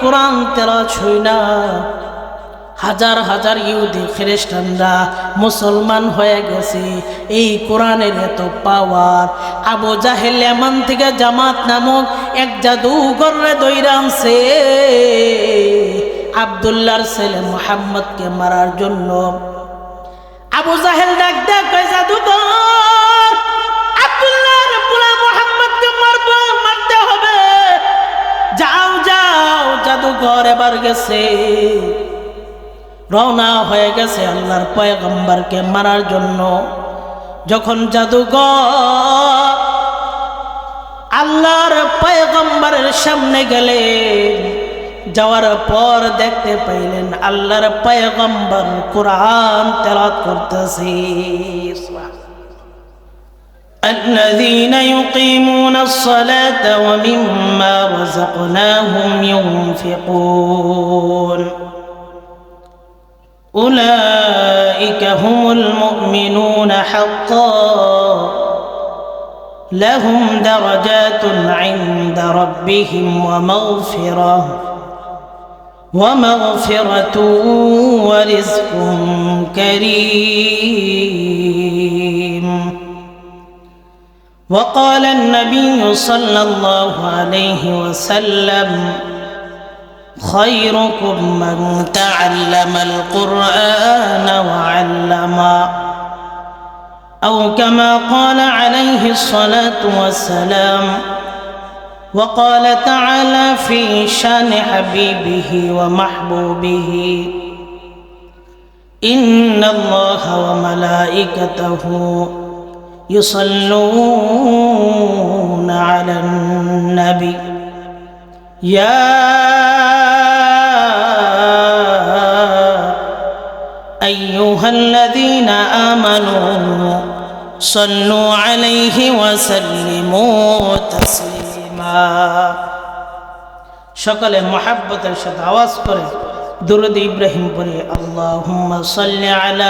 কোরআন তেরা ছুই না। হাজার হাজার ইহুদি খ্রিস্টানরা মুসলমান হয়ে গেছে। এই কোরআনের এত পাওয়ার আবু জাহেল এমন থেকে জামাত নামক এক জাদুঘরে দৈরামছে আবদুল্লার ছেলে মোহাম্মদকে মারার জন্য। আবু জাহেল ডাক কয় জাদুঘর? জাদুঘর এবার গেছে। রওনা হয়ে গেছে আল্লাহর পয়গম্বরকে মারার জন্য। যখন জাদুঘর আল্লাহর পয়গম্বরের সামনে গেলেন যাওয়ার পর দেখতে পাইলেন আল্লাহর পয়গম্বর কোরআন তেলাত করতেছে। الذين يقيمون الصلاة ومما رزقناهم ينفقون. أولئك هم المؤمنون حقا. لهم درجات عند ربهم ومغفرة ومغفرة ورزق كريم. وقال النبي صلى الله عليه وسلم خيركم من تعلم القرآن وعلمه أو كما قال عليه الصلاة والسلام وقال تعالى في شان حبيبه ومحبوبه إن الله وملائكته يصلون على النبي يا أيها الذين آمنوا صلوا عليه وسلموا تسليما সকলে মহাব্বতের সাথে আওয়াজ করে দুরুদ ইব্রাহিম পড়ে আল্লাহুম্মা সাল্লি আলা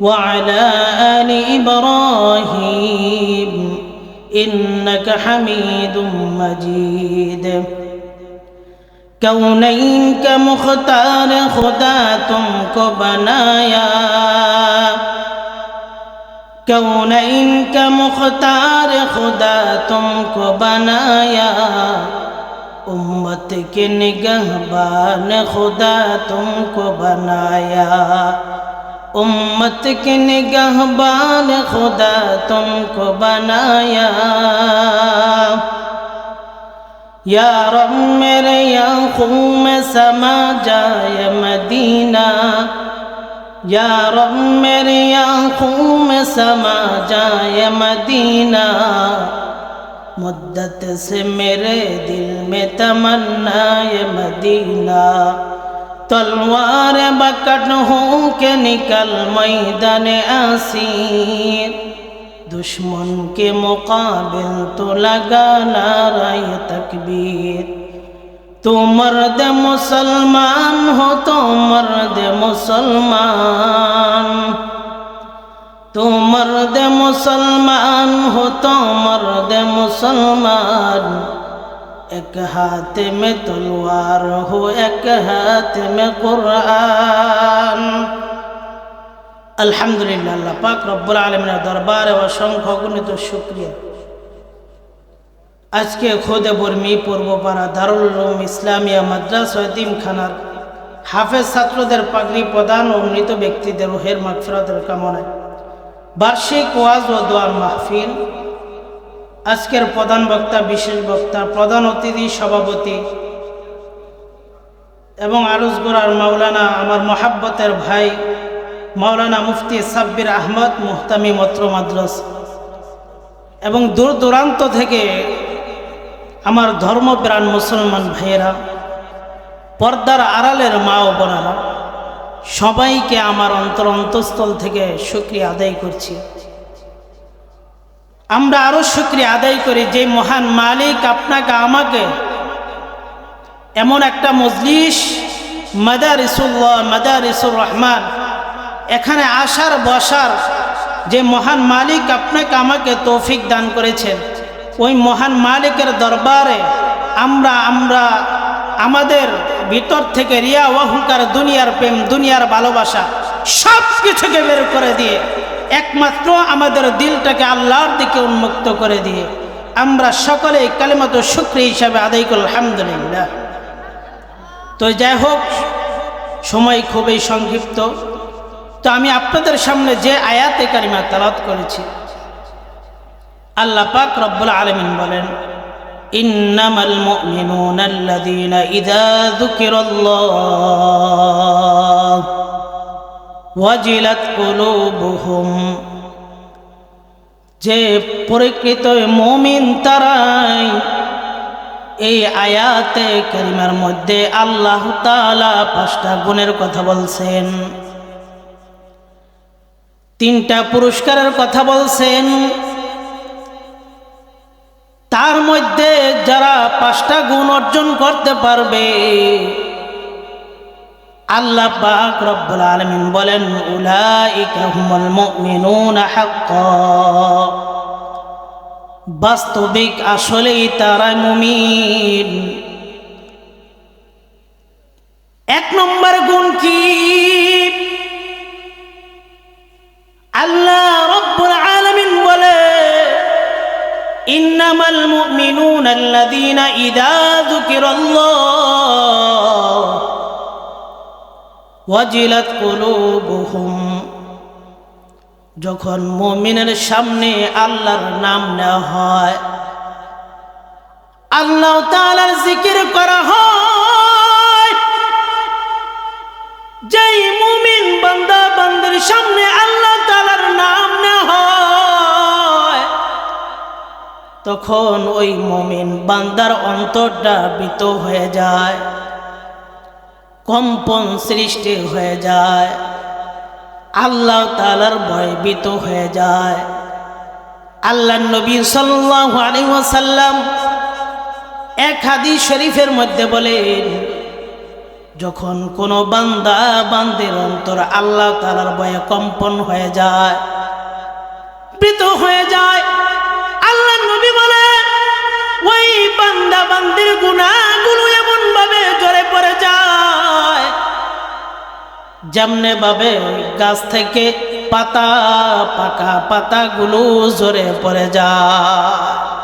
وعلى آل إبراهيم إنك حميد مجيد. كونين کا مختار خدا تم کو بنایا کونین کا مختار خدا تم کو بنایا امت کے نگہبان خدا تم کو بنایا امت کے نگہبان خدا تم کو بنایا۔ یا رب میرے آنکھوں میں سما جائے مدینہ۔ یا رب میرے آنکھوں میں سما جائے مدینہ۔ مدت سے میرے دل میں تمنا یہ مدینہ۔ तलवार बकट हो के निकल मैदान आसीर दुश्मन के मुकाबिल तो लगा लाराय तकबीर तो मर्द मुसलमान हो तो मर्द मुसलमान तो मर्द मुसलमान हो तो मर्द मुसलमान এক ہاتھ মে তলোয়ার হো এক ہاتھ মে قرآن আলহামদুলিল্লাহ আল্লাহ পাক রব্বুল আলমিনের দরবারে অসংখ্য গুণিত শুক্রিয়া। আজকে খোদে বর্মি পূর্বপাড়া দারুল রুম ইসলামিয়া মাদ্রাসা খানার হাফেজ ছাত্রদের পাগড়ি প্রদান ও মৃত ব্যক্তিদের রোহের মাগফিরাতের কামনায়। বার্ষিক ওয়াজ ও দোয়ার মাহফিল আজকের প্রধান বক্তা, বিশেষ বক্তা, প্রধান অতিথি, সভাপতি এবং আরজগোড়ার মাওলানা আমার মহাব্বতের ভাই, মাওলানা মুফতি সাব্বির আহমদ মুহতামি মত্র মাদ্রাস। এবং দূর দূরান্ত থেকে আমার ধর্মপ্রাণ মুসলমান ভাইয়েরা, পর্দার আড়ালের মা ও বোনারা, সবাইকে আমার অন্তর অন্তঃস্থল থেকে শুক্রিয়া আদায় করছি। আমরা আরও শুক্রিয়া আদায় করি যে মহান মালিক আপনাকে, আমাকে এমন একটা মজলিস, মাদারিসুল্লাহ, মাদারিসুর রহমান, এখানে আসার, বসার যে মহান মালিক আপনাকে, আমাকে তৌফিক দান করেছেন। ওই মহান মালিকের দরবারে আমরা আমরা আমাদের ভিতর থেকে রিয়া, অহংকার, দুনিয়ার প্রেম, দুনিয়ার ভালোবাসা সব কিছুকে বের করে দিয়ে একমাত্র আমাদের দিলটাকে আল্লাহর দিকে উন্মুক্ত করে দিয়ে আমরা সকলে কালেমতো শুক্র হিসাবে আদায় করল আলহামদুলিল্লাহ তো যাই হোক সময় খুবই সংক্ষিপ্ত তো আমি আপনাদের সামনে যে আয়াতে কারিমা তালাত করেছি আল্লাহ পাক রব্বুল আলমিন বলেন إنما المؤمنون الذين إذا ذكر الله ওয়াজিলাত কুলুবুহুম। যে পরিকৃত মমিন তারাই এই আয়াতে করিমার মধ্যে আল্লাহ তালা পাঁচটা গুণের কথা বলছেন। তিনটা পুরস্কারের কথা বলছেন। তার মধ্যে যারা পাঁচটা গুণ অর্জন করতে পারবে আল্লাহ পাক রব্বুল আলামিন বলেন, উলাইকা হুমুল মুমিনুনা হাক্কা। বাস্তবিক আসলেই তারা মুমিন। এক নম্বর গুণ কি? আল্লাহ রব্বুল আলামিন বলে, ইন্নামাল মুমিনুনা আল্লাযীনা ইযা যুকিরাল্লাহ। ওয়াজিলাত কুলুবুহুম। যখন মুমিনের সামনে আল্লাহর নাম নেওয়া হয়, আল্লাহ তাআলার জিকির করা হয়। যেই মুমিন বান্দা বান্দির সামনে আল্লাহ তাআলার নাম নেওয়া হয়, তখন ওই মুমিন বান্দার অন্তরটা বিত হয়ে যায়। কম্পন সৃষ্টি হয়ে যায়। আল্লাহ তালার ভয়ভীত হয়ে যায়। আল্লাহ নবী ওয়াসাল্লাম এক হাদিস শরীফের মধ্যে বলেন, যখন কোনো বান্দা বান্দের অন্তর আল্লাহ তালার ভয়ে কম্পন হয়ে যায় প্রীত হয়ে যায়, আল্লাহ নবী বলে ওই বান্দা বান্দির গুণাগুলো যেমনে ভাবে ওই গাছ থেকে পাতা, পাকা পাতাগুলো জোরে পড়ে যায়।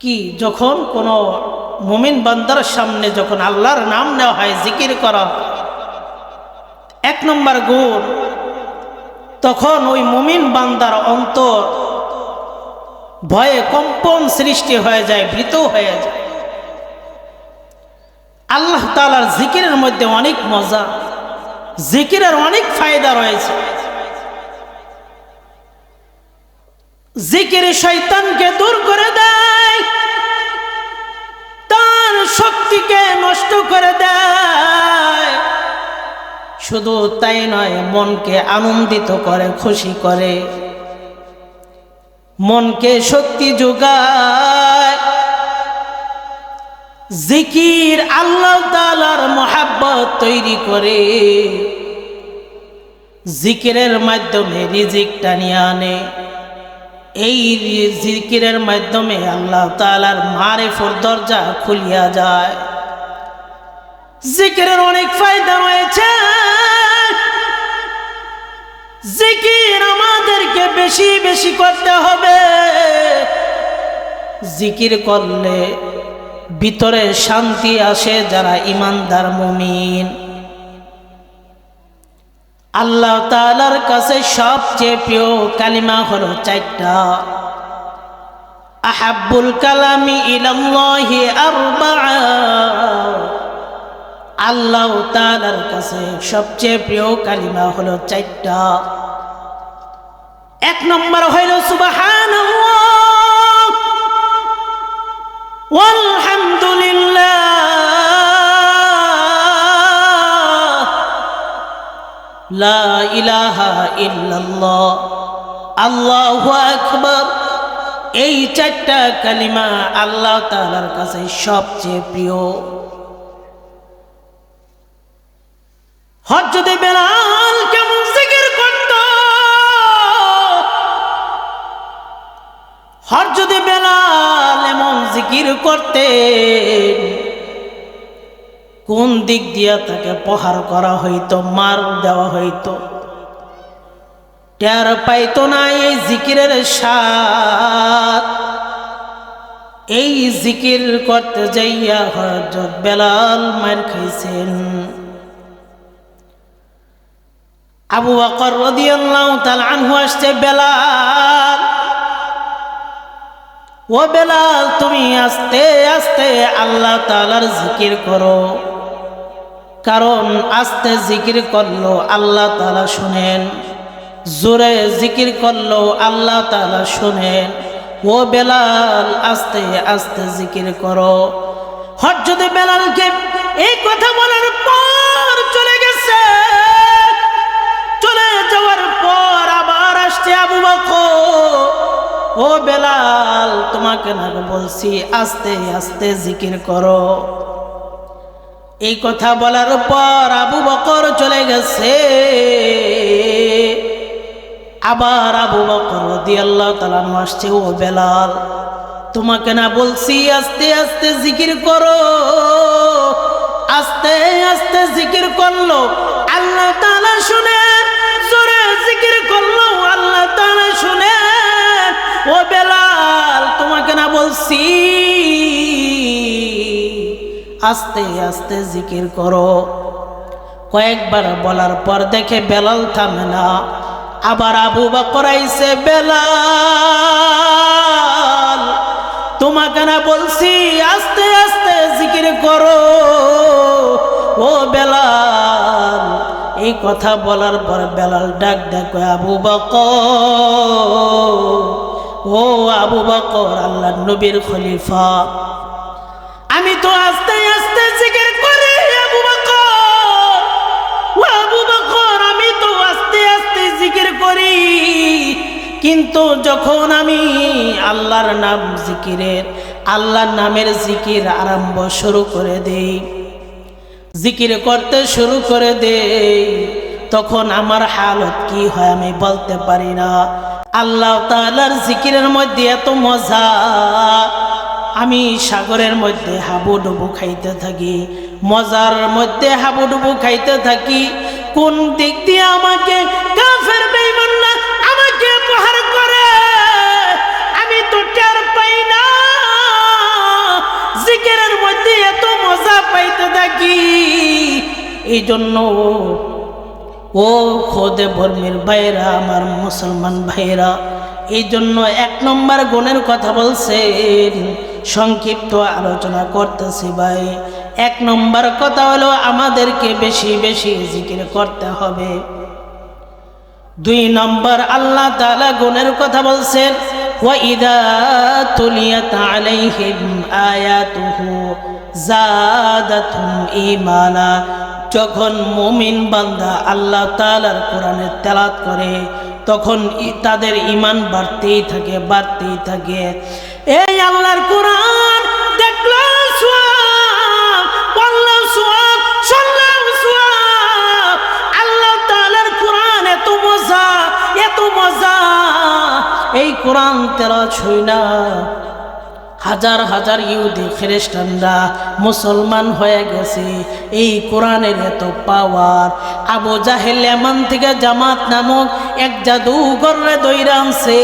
কি, যখন কোনো মুমিন বান্দার সামনে যখন আল্লাহর নাম নেওয়া হয়, জিকির করা, এক নম্বর গুণ, তখন ওই মুমিন বান্দার অন্তর ভয়ে কম্পন সৃষ্টি হয়ে যায়, ভীত হয়ে যায়। আল্লাহ তালার জিকিরের মধ্যে অনেক মজা, জিকিরের অনেক ফায়দা রয়েছে। জিকির শৈতানকে দূর করে দেয়, তার শক্তিকে নষ্ট করে দেয়। শুধু তাই নয়, মনকে আনন্দিত করে, খুশি করে, মনকে শক্তি যোগায়। জিকির আল্লাহ তালার মহাব্বত তৈরি করে জিকিরের মাধ্যমে রিজিক টানিয়ে আনে। এই জিকিরের মাধ্যমে আল্লাহ তালার মারেফর দরজা খুলিয়া যায়। জিকিরের অনেক ফায়দা রয়েছে। জিকির আমাদেরকে বেশি বেশি করতে হবে। জিকির করলে ভিতরে শান্তি আসে যারা ইমানদার মুমিন। আল্লাহ তালার কাছে সবচেয়ে প্রিয় কালিমা হলো চারটা। আহাব্বুল কালামি ইলাল্লাহি আরবাআ। আল্লাহ তালার কাছে সবচেয়ে প্রিয় কালিমা হলো চারটা। এক নম্বর হইল সুবাহান এই চারটা কালিমা আল্লাহ তাআলার কাছে সবচেয়ে প্রিয়। বেলাল কেমন হজরতে বেলাল এমন জিকির করতেন কোন দিক দিয়া তাকে প্রহার করা হইতো, মার দেওয়া হইতো? টের পাইতো না এই জিকিরের স্বাদ। এই জিকির করতে যাইয়া হজরত বেলাল মার খাইছেন। আবু বকর রাদিয়াল্লাহু তাআলা আনহু আসছে, বেলাল ও বেলাল, তুমি আস্তে আস্তে আল্লাহ তালার জিকির করো। কারণ আস্তে জিকির করল আল্লাহ তালা শুনেন, জোরে জিকির করল আল্লাহ তালা শুনেন। ও বেলাল, আস্তে আস্তে জিকির করো। হজরত বেলালকে এই কথা বলার পর চলে গেছে, চলে যাওয়ার পর আবার আসছে আবু বকর। ও বেলাল, তোমাকে না বলছি, আস্তে আস্তে জিকির করো। এই কথা বলার পর আবু বকর চলে গেছে। আবার আবু বকর দিয়ে আল্লাহ তালানু আসছে, ও বেলাল, তোমাকে না বলছি, আস্তে আস্তে জিকির করো। আস্তে আস্তে জিকির করল, আল্লাহ তালা শুনে, জোরে জিকির করল, আল্লাহ তালা শুনে। ও বেলাল, তোমাকে না বলছি, আস্তে আস্তে জিকির করো। কয়েকবার বলার পর দেখে বেলাল থামে না। আবার আবু বকর করাইছে বেলাল, তোমাকে না বলছি, আস্তে আস্তে জিকির করো। ও বেলাল, এই কথা বলার পর বেলাল ডাক ডাক আবু বকর ও আবু বকর আল্লাহ নবীর খলিফা। আমি তো আস্তে আস্তে জিকির করি, আবু বকর। ও আবু বকর, আমি তো আস্তে আস্তে জিকির করি। কিন্তু যখন আমি আল্লাহর নাম জিকিরের, আল্লাহর নামের জিকির আরম্ভ শুরু করে দেই। জিকির করতে শুরু করে দেই, তখন আমার হালত কি হয় আমি বলতে পারি না। আল্লাহ তাআলার জিকিরের মধ্যে এত মজা। আমি সাগরের মধ্যে হাবু হাবুডুবু খাইতে থাকি, মজার মধ্যে হাবুডুবু খাইতে থাকি। কোন দিক দিয়ে আমাকে কাফের আমাকে প্রহার করে? আমি তো টের পাই না। জিকিরের মধ্যে এত মজা পাইতে থাকি। এই জন্য ও খোদে বর্মির ভাইরা আমার মুসলমান ভাইরা এই জন্য এক নম্বর গুণের কথা বলছেন সংক্ষিপ্ত আলোচনা করতেছি ভাই এক নম্বর কথা হলো আমাদেরকে বেশি বেশি জিকির করতে হবে দুই নম্বর আল্লাহ তাআলা গুণের কথা বলছেন وَإِذَا تُلِيَتْ عَلَيْهِمْ آيَاتُهُ زَادَتْهُمْ إِيمَانًا যখন মুমিন বান্দা আল্লাহ তাআলার কোরআনের তেলাত করে, তখন তাদের ইমান বাড়তেই থাকে বাড়তেই থাকে। এই আল্লাহর কোরআন দেখল সোয়াব, বলল সোয়াব শুনলাম আল্লাহ কোরআন মজা, এত মজা। এই কোরআন তেরা ছুই না হাজার হাজার ইহুদি খ্রিস্টানরা মুসলমান হয়ে গেছে। এই কোরআনের এত পাওয়ার আবু জাহেল এমন থেকে জামাত নামক এক জাদুঘরে দৈরা আনছে।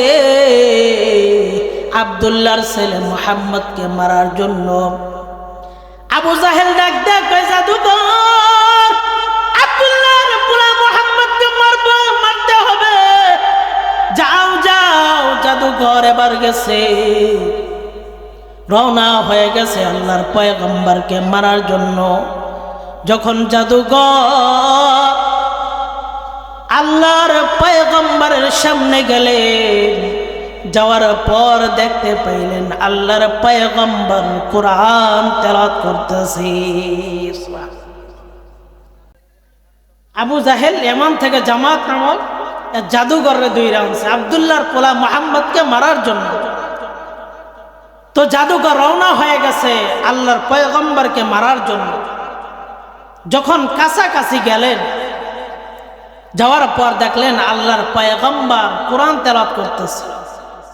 আবদুল্লার ছেলে মোহাম্মদকে মারার জন্য। আবু জাহেল ডাক দেখ জাদুঘর মারতে হবে। যাও যাও, জাদুঘর এবার গেছে। রওনা হয়ে গেছে আল্লাহর পয়গম্বরকে মারার জন্য। যখন জাদুঘর আল্লাহর পয়গম্বরের সামনে গেলেন যাওয়ার পর দেখতে পাইলেন আল্লাহর পয়গম্বর কোরআন তেলাত করতেছে। আবু জাহেল এমন থেকে জামাত নামক এক জাদুঘরে দুই আনছে আবদুল্লাহর পোলা মোহাম্মদকে মারার জন্য। তো জাদুঘর রওনা হয়ে গেছে আল্লাহর পয়গম্বরকে মারার জন্য। যখন কাছাকাছি গেলেন, যাওয়ার পর দেখলেন আল্লাহর পয়গম্বর কোরআন তেলাত করতেছে।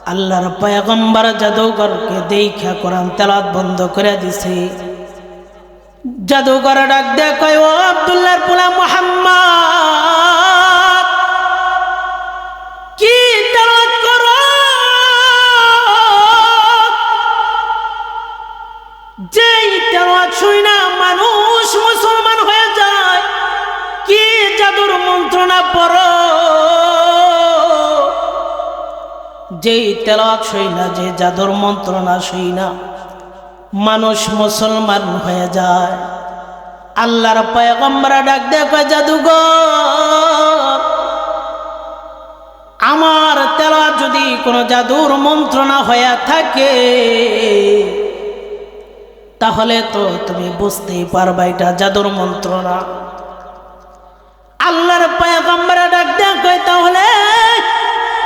আল্লাহর পয়গম্বর জাদুঘরকে দেখা কোরআন তেলাত বন্ধ করে দিছে। জাদুঘর ডাক দে কয় আব্দুল্লাহর পোলা মোহাম্মদ! যেই তেলাত শুই না, মানুষ মুসলমান হয়ে যায়। কি জাদুর মন্ত্রণা পড়ো? যেই তেলাত শুই না, যে জাদুর মন্ত্রণা শুই না, মানুষ মুসলমান হয়ে যায়। আল্লাহর পয়গম্বরা ডাক দেখো জাদুঘর, আমার তেলা যদি কোনো জাদুর মন্ত্রণা হয়ে থাকে তাহলে তো তুমি বুঝতেই পারবা এটা জাদুর মন্ত্রণা আল্লাহর পয়গম্বরা ডাক দেখো তাহলে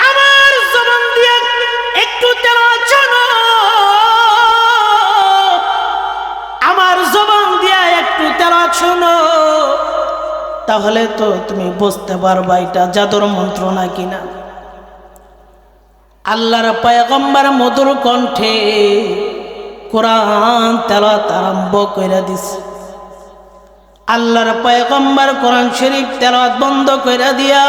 আমার জবান দিয়ে একটু তেলা শোনো আমার জবান দিয়া একটু তেলাত শোনো তাহলে তো তুমি বুঝতে পারবা এটা জাদুর মন্ত্র না কিনা আল্লাহর পয়গম্বর মধুর কণ্ঠে কোরআন তেলাত আরম্ভ করে দিছে। আল্লাহর পয়গম্বর কোরআন শরীফ তেলাত বন্ধ করে দিয়া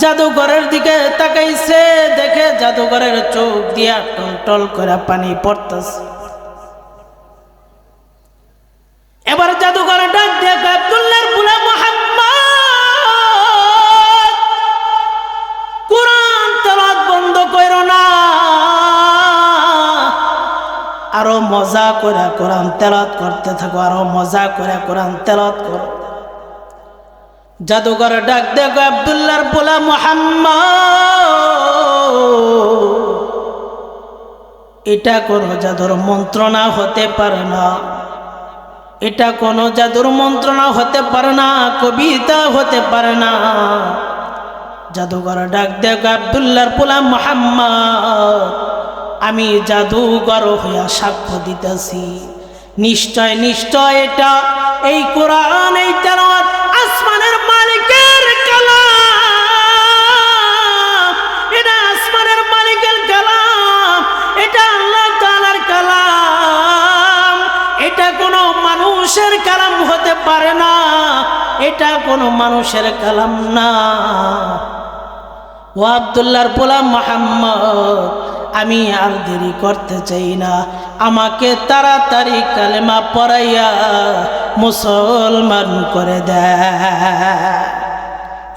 জাদুঘরের দিকে তাকাইছে, দেখে জাদুঘরের চোখ দিয়া টল করে পানি পড়তেছে। মজা করে কোরআন তেলত করতে থাকো আরও মজা করে কোরআন তেলত করো। জাদুঘর ডাক দেখো আব্দুল্লাহর বুলা মোহাম্মদ। এটা কোনো জাদুর মন্ত্রণা হতে পারে না। এটা কোনো জাদুর মন্ত্রণা হতে পারে না, কবিতা হতে পারে না। জাদুঘর ডাক দেখ আবদুল্লার পোলা মোহাম্মদ। আমি জাদুঘর হইয়া সাক্ষ্য দিতেছি। নিশ্চয় নিশ্চয় এটা এই কোরআন, এই তেলাওয়াত আসমানের মালিকের কালাম। এটা আসমানের মালিকের কালাম, এটা আল্লাহ তাআলার কালাম। এটা কোনো মানুষের কালাম হতে পারে না, এটা কোনো মানুষের কালাম না। ও আবদুল্লাহর পোলা মোহাম্মদ আমি আর দেরি করতে চাই না। আমাকে তাড়াতাড়ি কালেমা পড়াইয়া মুসলমান করে দেয়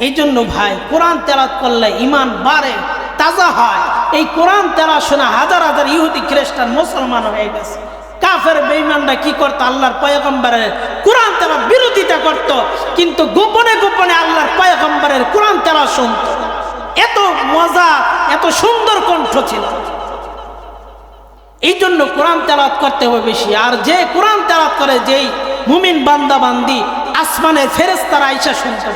এই জন্য ভাই, কোরআন তেলাত করলে ইমান বাড়ে, তাজা হয়। এই কোরআন তেলা শোনা হাজার হাজার ইহুদি খ্রিস্টান মুসলমান হয়ে গেছে। কাফের বেইমানরা কি করতো? আল্লাহর পয়গম্বরের কোরআন তেলা বিরোধিতা করত। কিন্তু গোপনে গোপনে আল্লাহর পয়গম্বরের কোরআন তেলা শুনত। এত মজা, এত সুন্দর কণ্ঠ ছিল। এই জন্য কোরআন তেলাত করতে হবে বেশি। আর যে কোরআন তেলাত করে, যেই মুমিন বান্দা বান্দি আসমানের ফেরেস্তারা আইসা শুনতে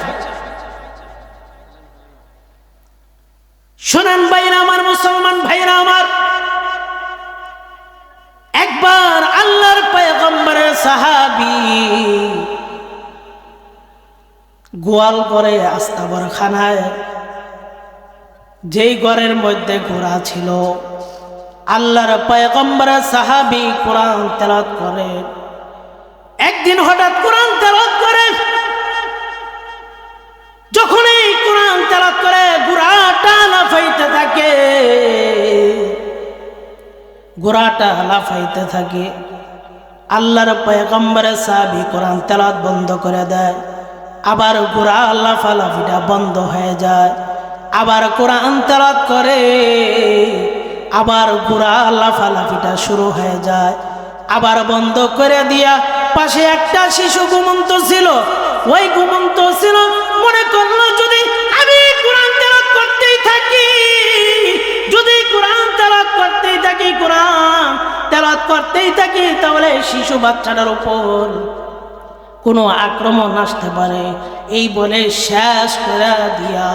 শোনেন ভাইরা আমার, মুসলমান ভাইরা আমার। একবার আল্লাহর পয়গম্বরের সাহাবি গোয়াল করে আস্তাবর খানায় যেই ঘরের মধ্যে ঘোড়া ছিল, আল্লাহর পয়গম্বরের সাহাবি কোরআন তেলাত করে একদিন হঠাৎ কোরআন তেলাত করে যখনই কোরআন তেলাত করে, ঘোড়াটা লাফাইতে থাকে। ঘোড়াটা লাফাইতে থাকে। আল্লাহর পয়গম্বরের সাহাবি কোরআন তেলাত বন্ধ করে দেয়। আবার ঘোড়া লাফালাফিটা বন্ধ হয়ে যায়। আবার কোরআন তেলাত করে, আবার ঘোড়া লাফালাফিটা শুরু হয়ে যায়। আবার বন্ধ করে দিয়া পাশে একটা শিশু ঘুমন্ত ছিল। ওই ঘুমন্ত ছিল, মনে করল যদি আমি কোরআন তেলাত করতেই থাকি, যদি কোরআন তেলাত করতেই থাকি, কোরআন তেলাত করতেই থাকি, তাহলে শিশু বাচ্চাটার উপর কোনো আক্রমণ আসতে পারে। এই বলে শেষ করে দিয়া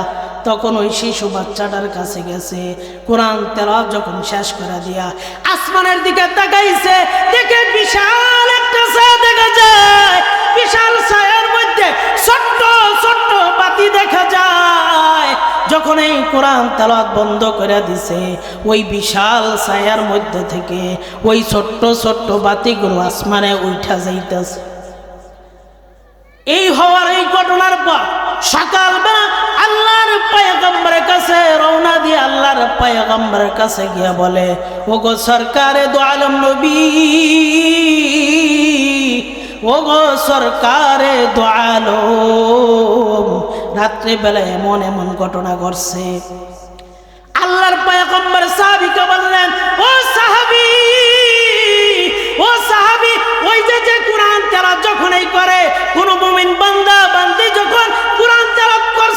তখন ওই শিশু বাচ্চাটার কাছে গেছে। কোরআন তেলাওয়াত যখন শেষ করে দিয়া আসমানের দিকে তাকাইছে, দেখে বিশাল একটা ছায়া দেখা যায়। বিশাল ছায়ার মধ্যে ছোট্ট ছোট্ট বাতি দেখা যায়। যখন এই কোরআন তেলাওয়াত বন্ধ করে দিছে, ওই বিশাল ছায়ার মধ্যে থেকে ওই ছোট্ট ছোট্ট বাতিগুলো আসমানে উঠা যাইতেছে। এই হওয়ার এই ঘটনার পর সকালবেলা পায়গম্বরের কাছে গিয়া বলে, ওগো সরকারে দো আলম নবী, ওগো সরকারে দো আলম রাত্রিবেলা এমন এমন ঘটনা ঘটছে। আল্লাহর পায়গম্বর সাহাবিকে বললেন, ও সাহাবি ও সাহাবি, ওই যে যে কোরআন তেলাওয়াত যখনই করে, কোন মুমিন বান্দা, বান্দি যখন কোরআন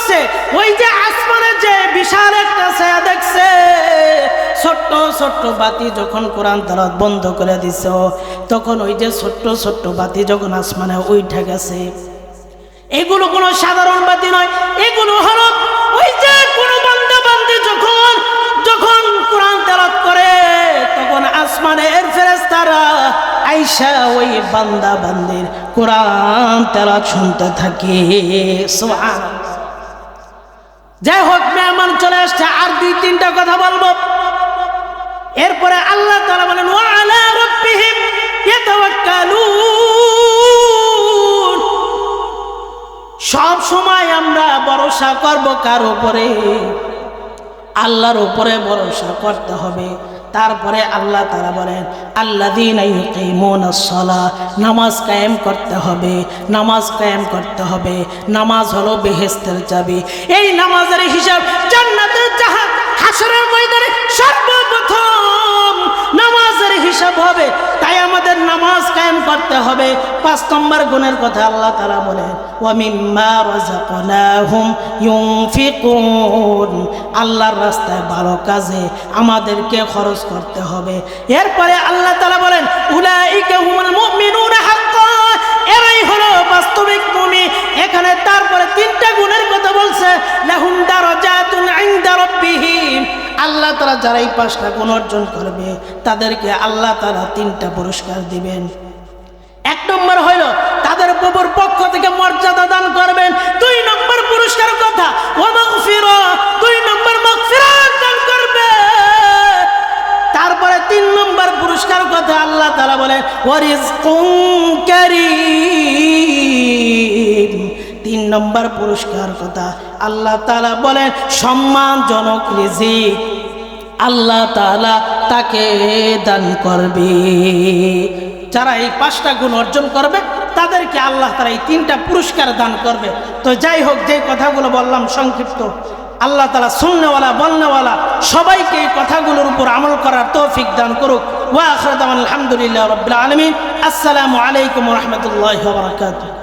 করছে ওই যে আসমানে যে বিশাল একটা ছায়া দেখছে, ছোট্ট ছোট্ট বাতি যখন কোরআন তেলাওয়াত বন্ধ করে দিছে, তখন ওই যে ছোট্ট ছোট্ট বাতি যখন আসমানে উঠে গেছে এগুলো কোনো সাধারণ বাতি নয়, এগুলো হলো ওই যে কোনো বান্দা বান্দি যখন যখন কোরআন তেলাত করে, তখন আসমানের ফেরেস্তারা আইসা ওই বান্দা বান্দির কোরআন তেলাত শুনতে থাকে সুবহানাল্লাহ। যাই হোক, মেহমান চলে আসছে, আর দুই তিনটা কথা বলব। এরপরে আল্লাহ তালা বলেন সব সময় আমরা ভরসা করব কার উপরে? আল্লাহর উপরে ভরসা করতে হবে। তারপরে আল্লাহ তারা বলেন আল্লা দিন নামাজ কায়েম করতে হবে, নামাজ কায়েম করতে হবে। নামাজ হলো বেহেস্তের চাবি। এই নামাজের হিসাব জান্নাতের জাহাজ হাসরের ময়দানে সর্বপ্রথম নামাজের হিসাব হবে, তাই আমাদের নামাজ কায়েম করতে হবে। পাঁচ নম্বর গুণের কথা আল্লাহ তারা বলেন আল্লাহর রাস্তায় ভালো কাজে আমাদেরকে খরচ করতে হবে। এরপরে আল্লাহ তাআলা বলেন এরাই হলো বাস্তবিক মুমিন। এখানে তারপরে তিনটা গুণের কথা বলছে আল্লাহ তারা যারা এই পাঁচটা গুণ অর্জন করবে, তাদেরকে আল্লাহ তারা তিনটা পুরস্কার দিবেন। এক নম্বর হইল, তাদের প্রভুর পক্ষ থেকে মর্যাদা দান করবেন। দুই নম্বর পুরস্কার কথা ও দুই নম্বর দান করবে। তারপরে তিন নম্বর পুরস্কার কথা আল্লাহ তাআলা বলেন তিন নম্বর পুরস্কার কথা আল্লাহ তালা বলেন, সম্মানজনক রিজিক। আল্লাহ তাআলা তাকে দান করবে। যারা এই পাঁচটা গুণ অর্জন করবে, তাদেরকে আল্লাহ তারা এই তিনটা পুরস্কার দান করবে। তো যাই হোক যে কথাগুলো বললাম সংক্ষিপ্ত, আল্লাহ তালা শুননেওয়ালা বলনেওয়ালা, সবাইকে এই কথাগুলোর উপর আমল করার তৌফিক দান করুক। ওয়া আখরাদাম আলহামদুলিল্লাহ রবিল আলমিন। আসসালামু আলাইকুম রহমতুল্লাহ বারকাতুহ।